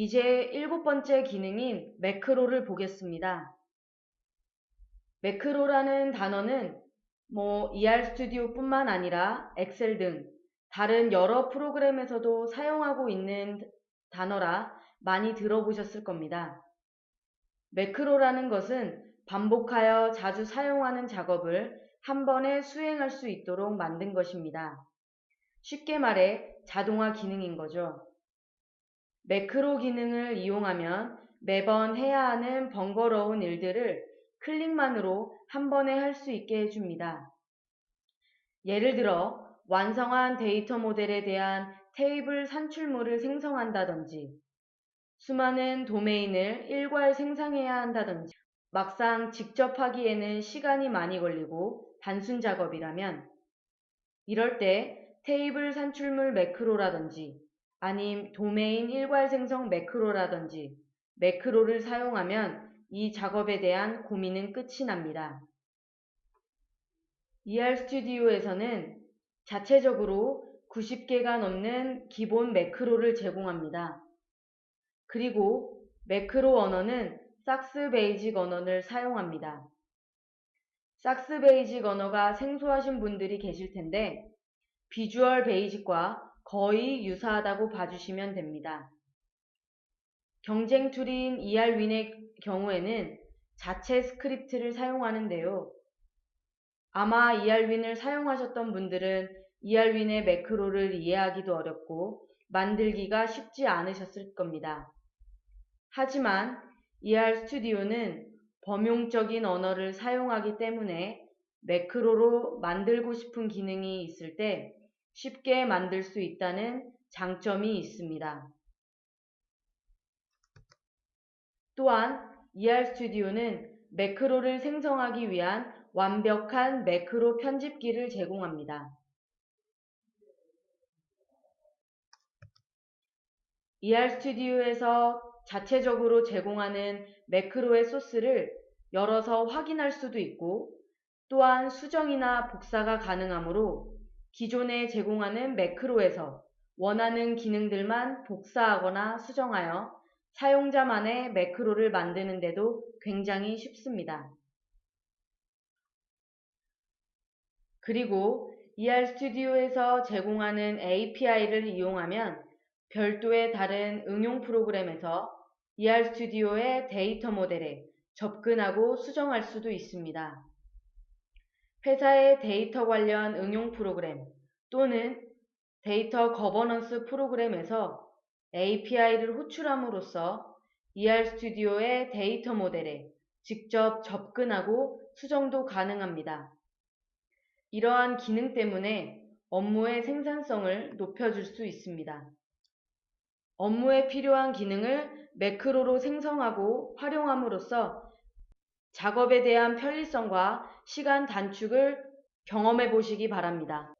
이제 일곱 번째 기능인 매크로를 보겠습니다. 매크로라는 단어는 뭐 ER 스튜디오 뿐만 아니라 엑셀 등 다른 여러 프로그램에서도 사용하고 있는 단어라 많이 들어보셨을 겁니다. 매크로라는 것은 반복하여 자주 사용하는 작업을 한 번에 수행할 수 있도록 만든 것입니다. 쉽게 말해 자동화 기능인 거죠. 매크로 기능을 이용하면 매번 해야 하는 번거로운 일들을 클릭만으로 한 번에 할 수 있게 해줍니다. 예를 들어 완성한 데이터 모델에 대한 테이블 산출물을 생성한다든지 수많은 도메인을 일괄 생성해야 한다든지 막상 직접 하기에는 시간이 많이 걸리고 단순 작업이라면 이럴 때 테이블 산출물 매크로라든지 아님 도메인 일괄 생성 매크로라든지 매크로를 사용하면 이 작업에 대한 고민은 끝이 납니다. ER 스튜디오에서는 자체적으로 90개가 넘는 기본 매크로를 제공합니다. 그리고 매크로 언어는 삭스 베이직 언어를 사용합니다. 삭스 베이직 언어가 생소하신 분들이 계실 텐데 비주얼 베이직과 거의 유사하다고 봐주시면 됩니다. 경쟁 툴인 ER윈의 경우에는 자체 스크립트를 사용하는데요. 아마 ER윈을 사용하셨던 분들은 ER윈의 매크로를 이해하기도 어렵고 만들기가 쉽지 않으셨을 겁니다. 하지만 ER 스튜디오는 범용적인 언어를 사용하기 때문에 매크로로 만들고 싶은 기능이 있을 때 쉽게 만들 수 있다는 장점이 있습니다. 또한 ER 스튜디오는 매크로를 생성하기 위한 완벽한 매크로 편집기를 제공합니다. ER 스튜디오에서 자체적으로 제공하는 매크로의 소스를 열어서 확인할 수도 있고 또한 수정이나 복사가 가능하므로 기존에 제공하는 매크로에서 원하는 기능들만 복사하거나 수정하여 사용자만의 매크로를 만드는 데도 굉장히 쉽습니다. 그리고 ER 스튜디오에서 제공하는 API를 이용하면 별도의 다른 응용 프로그램에서 ER 스튜디오의 데이터 모델에 접근하고 수정할 수도 있습니다. 회사의 데이터 관련 응용 프로그램 또는 데이터 거버넌스 프로그램에서 API를 호출함으로써 ER 스튜디오의 데이터 모델에 직접 접근하고 수정도 가능합니다. 이러한 기능 때문에 업무의 생산성을 높여줄 수 있습니다. 업무에 필요한 기능을 매크로로 생성하고 활용함으로써 작업에 대한 편리성과 시간 단축을 경험해 보시기 바랍니다.